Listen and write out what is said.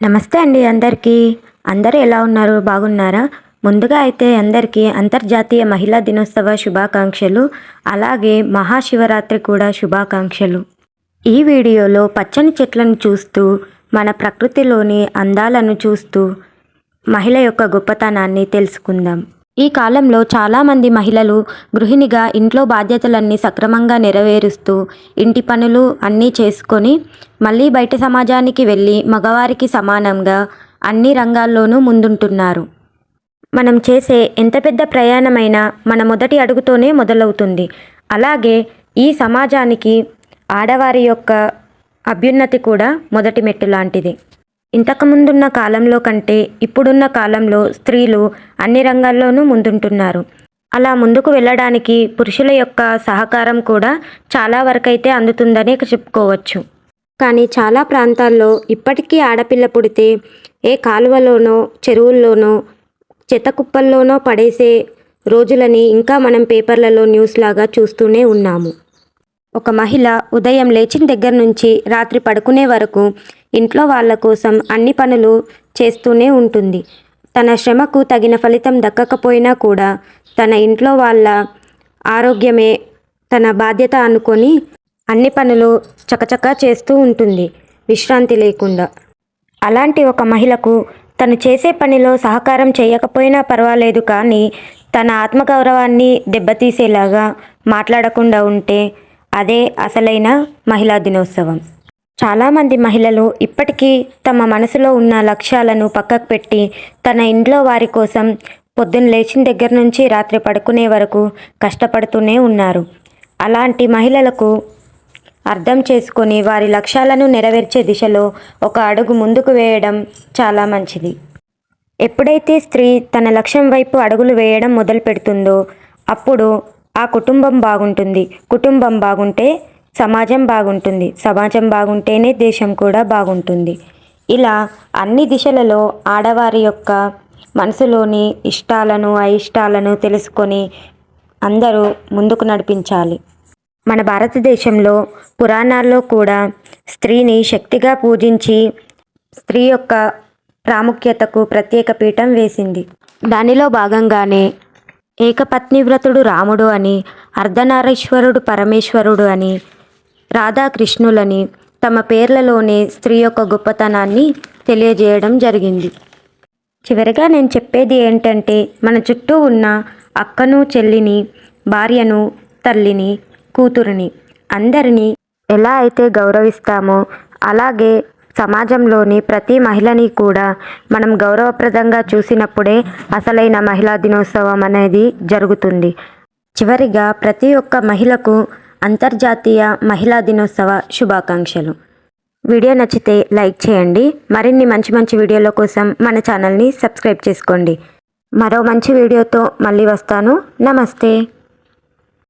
నమస్తే అండి అందరికీ. అందరూ ఎలా ఉన్నారు? బాగున్నారా? ముందుగా అయితే అందరికీ అంతర్జాతీయ మహిళా దినోత్సవ శుభాకాంక్షలు అలాగే మహాశివరాత్రి కూడా శుభాకాంక్షలు. ఈ వీడియోలో పచ్చని చెట్లను చూస్తూ మన ప్రకృతిలోని అందాలను చూస్తూ మహిళ యొక్క గొప్పతనాన్ని తెలుసుకుందాం. ఈ కాలంలో చాలామంది మహిళలు గృహిణిగా ఇంట్లో బాధ్యతలన్నీ సక్రమంగా నెరవేరుస్తూ ఇంటి పనులు అన్నీ చేసుకొని మళ్ళీ బయట సమాజానికి వెళ్ళి మగవారికి సమానంగా అన్ని రంగాల్లోనూ ముందుంటున్నారు. మనం చేసే ఎంత పెద్ద ప్రయాణమైనా మన మొదటి అడుగుతోనే మొదలవుతుంది. అలాగే ఈ సమాజానికి ఆడవారి యొక్క అభ్యున్నతి కూడా మొదటి మెట్టు లాంటిది. ఇంతకుముందున్న కాలంలో కంటే ఇప్పుడున్న కాలంలో స్త్రీలు అన్ని రంగాల్లోనూ ముందుంటున్నారు. అలా ముందుకు వెళ్ళడానికి పురుషుల యొక్క సహకారం కూడా చాలా వరకైతే అందుతుందని చెప్పుకోవచ్చు. కానీ చాలా ప్రాంతాల్లో ఇప్పటికీ ఆడపిల్ల పుడితే ఏ కాలువలోనో చెరువుల్లోనో చెత్త కుప్పల్లోనో పడేసే రోజులని ఇంకా మనం పేపర్లలో న్యూస్ లాగా చూస్తూనే ఉన్నాము. ఒక మహిళ ఉదయం లేచిన దగ్గర నుంచి రాత్రి పడుకునే వరకు ఇంట్లో వాళ్ళ కోసం అన్ని పనులు చేస్తూనే ఉంటుంది. తన శ్రమకు తగిన ఫలితం దక్కకపోయినా కూడా తన ఇంట్లో వాళ్ళ ఆరోగ్యమే తన బాధ్యత అనుకొని అన్ని పనులు చకచకా చేస్తూ ఉంటుంది. విశ్రాంతి లేకుండా. అలాంటి ఒక మహిళకు తను చేసే పనిలో సహకారం చేయకపోయినా పర్వాలేదు కానీ తన ఆత్మగౌరవాన్ని దెబ్బతీసేలాగా మాట్లాడకుండా ఉంటే అదే అసలైన మహిళా దినోత్సవం. చాలామంది మహిళలు ఇప్పటికీ తమ మనసులో ఉన్న లక్ష్యాలను పక్కకు పెట్టి తన ఇంట్లో వారి కోసం పొద్దున్న లేచిన దగ్గర నుంచి రాత్రి పడుకునే వరకు కష్టపడుతూనే ఉన్నారు. అలాంటి మహిళలకు అర్థం చేసుకొని వారి లక్ష్యాలను నెరవేర్చే దిశలో ఒక అడుగు ముందుకు వేయడం చాలా మంచిది. ఎప్పుడైతే స్త్రీ తన లక్ష్యం వైపు అడుగులు వేయడం మొదలు పెడుతుందో అప్పుడు ఆ కుటుంబం బాగుంటుంది. కుటుంబం బాగుంటే సమాజం బాగుంటుంది. సమాజం బాగుంటేనే దేశం కూడా బాగుంటుంది. ఇలా అన్ని దిశలలో ఆడవారి యొక్క మనసులోని ఇష్టాలను అయిష్టాలను తెలుసుకొని అందరూ ముందుకు నడిపించాలి. మన భారతదేశంలో పురాణాల్లో కూడా స్త్రీని శక్తిగా పూజించి స్త్రీ యొక్క ప్రాముఖ్యతకు ప్రత్యేక పీఠం వేసింది. దానిలో భాగంగానే ఏకపత్నివ్రతుడు రాముడు అని అర్ధనారీశ్వరుడు పరమేశ్వరుడు అని రాధాకృష్ణులని తమ పేర్లలోనే స్త్రీ యొక్క గొప్పతనాన్ని తెలియజేయడం జరిగింది. చివరిగా నేను చెప్పేది ఏంటంటే మన చుట్టూ ఉన్న అక్కను చెల్లిని భార్యను తల్లిని కూతురిని అందరినీ ఎలా అయితే గౌరవిస్తామో అలాగే సమాజంలోని ప్రతి మహిళని కూడా మనం గౌరవప్రదంగా చూసినప్పుడే అసలైన మహిళా దినోత్సవం అనేది జరుగుతుంది. చివరిగా ప్రతి ఒక్క మహిళకు అంతర్జాతీయ మహిళా దినోత్సవ శుభాకాంక్షలు. వీడియో నచ్చితే లైక్ చేయండి. మరిన్ని మంచి మంచి వీడియోల కోసం మన ఛానల్ని సబ్స్క్రైబ్ చేసుకోండి. మరో మంచి వీడియోతో మళ్ళీ వస్తాను. నమస్తే.